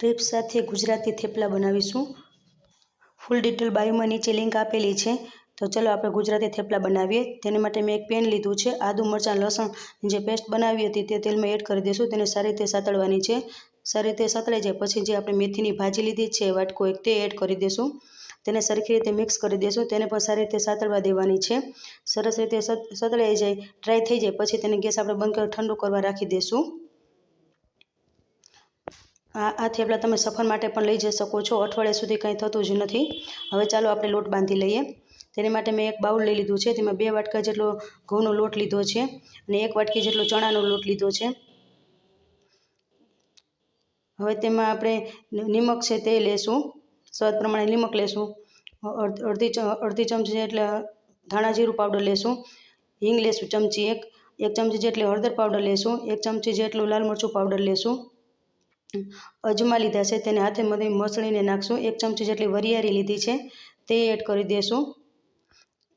Tips સાથે ગુજરાતી થેપલા બનાવીશું. ફૂલ detail બાયોમાં નીચે લિંક આપેલી છે. તો ચલો આપણે ગુજરાતી થેપલા બનાવીએ. તેની માટે મેં એક પેન લીધું છે. આદુ, મરચાં, લસણ જે પેસ્ટ બનાવી હતી તે તેલમાં એડ કરી દઈશું. તેને સારી રીતે સાતળવાની છે. સારી રીતે સાતળાઈ જાય પછી જે આપણે મેથીની ભાજી લીધી છે, વાટકો એક તે એડ કરી દઈશું. તેને સરખી રીતે મિક્સ કરી દઈશું. તેને પણ સારી રીતે સાતળવા દેવાની છે. સરસ રીતે સતળાઈ જાય ડ્રાય થઈ જાય. પછી તેને ગેસ આપણે બંધ કરી ઠંડુ કરવા રાખી દઈશું. આ થેપલા તમે સફર માટે પણ લઈ જઈ શકો છો. અઠવાડિયા સુધી કંઈ થતું જ નથી. હવે ચાલો આપણે લોટ બાંધી લઈએ. તેની માટે મેં એક બાઉલ લઈ લીધું છે. તેમાં બે વાટકા જેટલો ઘઉંનો લોટ લીધો છે અને એક વાટકી જેટલો ચણાનો લોટ લીધો છે. હવે તેમાં આપણે નિમક છે તે લેશું. સ્વાદ પ્રમાણે નિમક લેશું. અડધી અડધી ચમચી એટલે ધાણા જીરું પાવડર લેશું. હિંગ લેશું ચમચી એક. એક ચમચી જેટલી હળદર પાવડર લેશું. એક ચમચી જેટલું લાલ મરચું પાવડર લેશું. અજમા લીધા છે. તેને હાથે મધે મસળીને નાખશું. એક ચમચી જેટલી વરિયાળી લીધી છે. તે એડ કરી દેશું.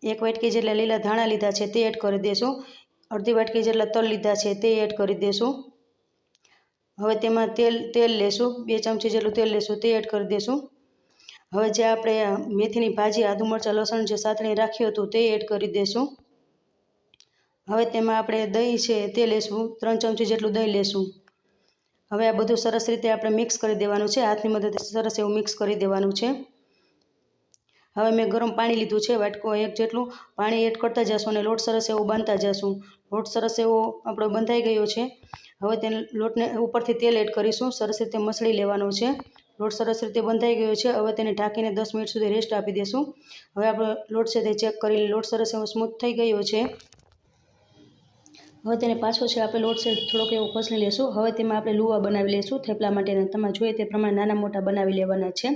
એક વાટકી જેટલા લીલા ધાણા લીધા છે. તે એડ કરી દેશું. અડધી વાટકી જેટલા તલ લીધા છે. તે એડ કરી દેશું. હવે તેમાં તેલ તેલ લેશું. બે ચમચી જેટલું તેલ લેશું. તે એડ કરી દઈશું હવે જે આપણે મેથીની ભાજી, આદુ મરચાં, લસણ જે સાતણી રાખ્યું હતું તે એડ કરી દઈશું હવે તેમાં આપણે દહીં છે તે લેશું. ત્રણ ચમચી જેટલું દહીં લેશું. હવે આ બધું સરસ રીતે આપણે મિક્સ કરી દેવાનું છે. હાથની મદદથી સરસ એવું મિક્સ કરી દેવાનું છે. હવે મેં ગરમ પાણી લીધું છે, વાટકો એક જેટલું. પાણી એડ કરતા જશું અને લોટ સરસ એવો બાંધતા જશું. લોટ સરસ એવો આપણો બંધાઈ ગયો છે. હવે તેને લોટને ઉપરથી તેલ એડ કરીશું. સરસ રીતે મસળી લેવાનો છે. લોટ સરસ રીતે બંધાઈ ગયો છે. હવે તેને ઢાંકીને દસ મિનિટ સુધી રેસ્ટ આપી દઈશું હવે આપણો લોટ છે તે ચેક કરી લોટ સરસ એવો સ્મૂથ થઈ ગયો છે. હવે તેને પાછો છે આપણે લોટ છે, થોડોક એવો ખસલી લેશું. હવે તેમાં આપણે લુવા બનાવી લઈશું થેપલા માટેના. તમે જોઈએ તે પ્રમાણે નાના મોટા બનાવી લેવાના છે.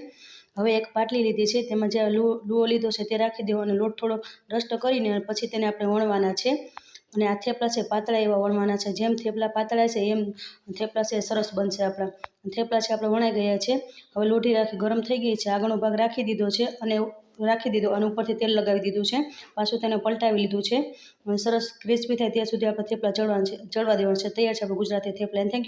હવે એક પાટલી લીધી છે, તેમાં જે લુઓ લીધો છે તે રાખી દેવો અને લોટ થોડો રસ્ટ કરીને પછી તેને આપણે વણવાના છે. અને આ થેપલા છે પાતળા એવા વણવાના છે. જેમ થેપલા પાતળા છે, એમ થેપલા છે સરસ બનશે આપણા. થેપલા છે આપણે વણાઈ ગયા છે. હવે લોઢી રાખી ગરમ થઈ ગઈ છે. આગળનો ભાગ રાખી દીધો છે અને રાખી દીધો અને ઉપરથી તેલ લગાવી દીધું છે. પાછું તેને પલટાવી લીધું છે. સરસ ક્રિસ્પી થાય ત્યાં સુધી આપણે થેપલા ચડવાના છે ચડવા દેવાના છે. તૈયાર છે આપણે ગુજરાતી થેપલા. Thank you